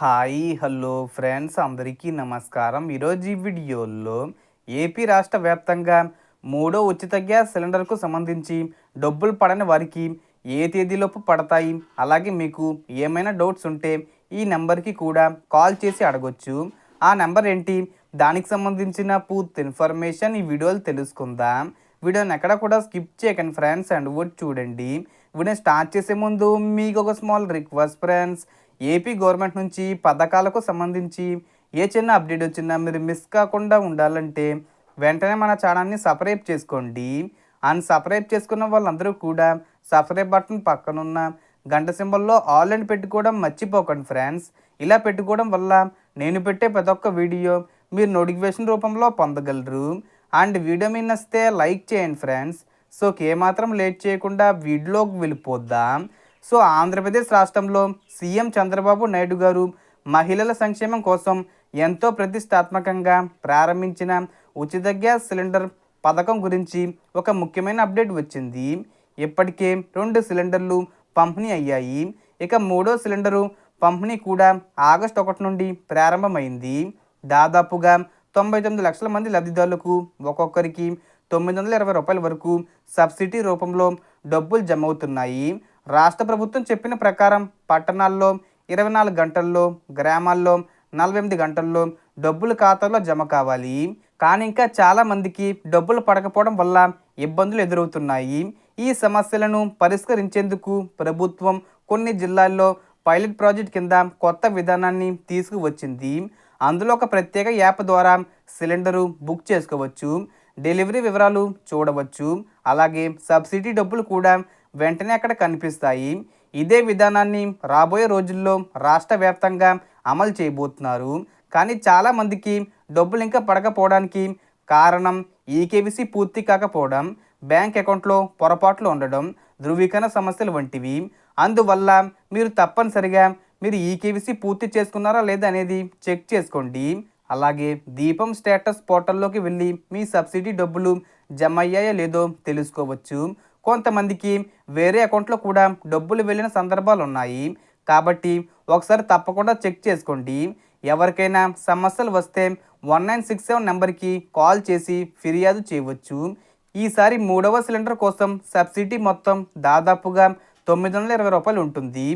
Hi hello friends అందరికీ నమస్కారం. ఈరోజు ఈ వీడియోలో ఏపీ రాష్ట్ర వ్యాప్తంగా మూడో ఉచిత గ్యాస్ సిలిండర్కు సంబంధించి డబ్బులు పడని వారికి ఏ తేదీలోపు పడతాయి? అలాగే మీకు ఏమైనా డౌట్స్ ఉంటే ఈ నెంబర్కి కూడా కాల్ చేసి అడగొచ్చు. ఆ నెంబర్ ఏంటి? దానికి సంబంధించిన పూర్తి ఇన్ఫర్మేషన్ ఈ వీడియోలో తెలుసుకుందాం. వీడియోని ఎక్కడ కూడా స్కిప్ చేయకండి ఫ్రెండ్స్ అండ్ వర్డ్ చూడండి. వీడియో స్టార్ట్ చేసే ముందు మీకు ఒక small request friends AP government నుంచి పథకాలకు సంబంధించి ఏ చిన్న అప్డేట్ వచ్చినా మీరు మిస్ కాకుండా ఉండాలంటే వెంటనే మన ఛానల్ని సబ్స్క్రైబ్ చేసుకోండి. అండ్ సబ్స్క్రైబ్ చేసుకున్న వాళ్ళందరూ కూడా సబ్స్క్రైబ్ బటన్ పక్కనున్న గంట సింబల్లో ఆల్ అండ్ పెట్టుకోవడం మర్చిపోకండి ఫ్రెండ్స్. ఇలా పెట్టుకోవడం వల్ల నేను పెట్టే ప్రతి ఒక్క వీడియో మీరు నోటిఫికేషన్ రూపంలో పొందగలరు. అండ్ వీడియో మీ నస్తే లైక్ చేయండి ఫ్రెండ్స్. సో ఏమాత్రం లేట్ చేయకుండా వీడియోకి వెళ్ళిపోద్దాం. సో ఆంధ్రప్రదేశ్ రాష్ట్రంలో సీఎం చంద్రబాబు నాయుడు గారు మహిళల సంక్షేమం కోసం ఎంతో ప్రతిష్టాత్మకంగా ప్రారంభించిన ఉచిత గ్యాస్ సిలిండర్ పథకం గురించి ఒక ముఖ్యమైన అప్డేట్ వచ్చింది. ఇప్పటికే రెండు సిలిండర్లు పంపిణీ అయ్యాయి. ఇక మూడో సిలిండరు పంపిణీ కూడా ఆగస్టు ఒకటి నుండి ప్రారంభమైంది. దాదాపుగా తొంభై తొమ్మిది లక్షల మంది లబ్ధిదారులకు ఒక్కొక్కరికి తొమ్మిది వందల ఇరవై రూపాయల వరకు సబ్సిడీ రూపంలో డబ్బులు జమ అవుతున్నాయి. రాష్ట్ర ప్రభుత్వం చెప్పిన ప్రకారం పట్టణాల్లో ఇరవై నాలుగు గంటల్లో గ్రామాల్లో నలభై ఎనిమిది గంటల్లో డబ్బులు ఖాతాలో జమ కావాలి. కానీ ఇంకా చాలామందికి డబ్బులు పడకపోవడం వల్ల ఇబ్బందులు ఎదురవుతున్నాయి. ఈ సమస్యలను పరిష్కరించేందుకు ప్రభుత్వం కొన్ని జిల్లాల్లో పైలట్ ప్రాజెక్ట్ కింద కొత్త విధానాన్ని తీసుకువచ్చింది. అందులో ఒక ప్రత్యేక యాప్ ద్వారా సిలిండరు బుక్ చేసుకోవచ్చు డెలివరీ వివరాలు చూడవచ్చు. అలాగే సబ్సిడీ డబ్బులు కూడా వెంటనే అక్కడ కనిపిస్తాయి. ఇదే విధానాన్ని రాబోయే రోజుల్లో రాష్ట్ర వ్యాప్తంగా అమలు చేయబోతున్నారు. కానీ చాలామందికి డబ్బులు ఇంకా పడకపోవడానికి కారణం ఈకేవీసీ పూర్తి కాకపోవడం బ్యాంక్ అకౌంట్లో పొరపాట్లు ఉండడం ధృవీకరణ సమస్యలు వంటివి. అందువల్ల మీరు తప్పనిసరిగా మీరు ఈకేవీసీ పూర్తి చేసుకున్నారా లేదా అనేది చెక్ చేసుకోండి. అలాగే దీపం స్టేటస్ పోర్టల్లోకి వెళ్ళి మీ సబ్సిడీ డబ్బులు జమ అయ్యాయో లేదో తెలుసుకోవచ్చు. కొంతమందికి వేరే అకౌంట్లో కూడా డబ్బులు వెళ్ళిన సందర్భాలు ఉన్నాయి. కాబట్టి ఒకసారి తప్పకుండా చెక్ చేసుకోండి. ఎవరికైనా సమస్యలు వస్తే వన్ నైన్ సిక్స్ సెవెన్ నెంబర్కి కాల్ చేసి ఫిర్యాదు చేయవచ్చు. ఈసారి మూడవ సిలిండర్ కోసం సబ్సిడీ మొత్తం దాదాపుగా తొమ్మిది వందల ఇరవై రూపాయలు ఉంటుంది.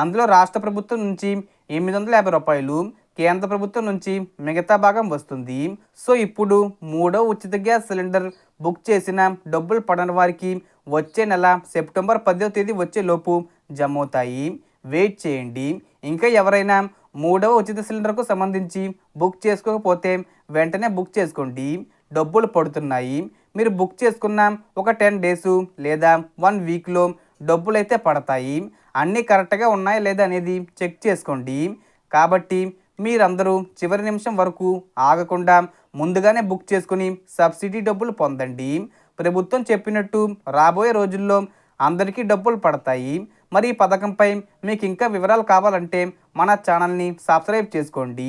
అందులో రాష్ట్ర ప్రభుత్వం నుంచి ఎనిమిది వందల యాభై రూపాయలు కేంద్ర ప్రభుత్వం నుంచి మిగతా భాగం వస్తుంది. సో ఇప్పుడు మూడో ఉచిత గ్యాస్ సిలిండర్ బుక్ చేసిన డబ్బులు పడని వారికి వచ్చే నెల సెప్టెంబర్ పదో తేదీ వచ్చేలోపు జమవుతాయి. జమ అవుతాయి వెయిట్ చేయండి. ఇంకా ఎవరైనా మూడవ ఉచిత సిలిండర్కు సంబంధించి బుక్ చేసుకోకపోతే వెంటనే బుక్ చేసుకోండి. డబ్బులు పడుతున్నాయి. మీరు బుక్ చేసుకున్న ఒక టెన్ డేసు లేదా వన్ వీక్లో డబ్బులు అయితే పడతాయి. అన్నీ కరెక్ట్గా ఉన్నాయా లేదా అనేది చెక్ చేసుకోండి. కాబట్టి మీరందరూ చివరి నిమిషం వరకు ఆగకుండా ముందుగానే బుక్ చేసుకుని సబ్సిడీ డబ్బులు పొందండి. ప్రభుత్వం చెప్పినట్టు రాబోయే రోజుల్లో అందరికీ డబ్బులు పడతాయి. మరి ఈ పథకంపై మీకు ఇంకా వివరాలు కావాలంటే మన ఛానల్ని సబ్స్క్రైబ్ చేసుకోండి.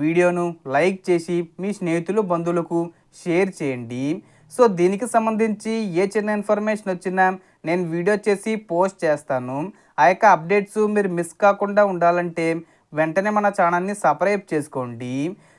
వీడియోను లైక్ చేసి మీ స్నేహితులు బంధువులకు షేర్ చేయండి. సో దీనికి సంబంధించి ఏ చిన్న ఇన్ఫర్మేషన్ వచ్చినా నేను వీడియో చేసి పోస్ట్ చేస్తాను. ఆ యొక్క అప్డేట్స్ మీరు మిస్ కాకుండా ఉండాలంటే వెంటనే మన ఛానల్ని సబ్స్క్రైబ్ చేసుకోండి.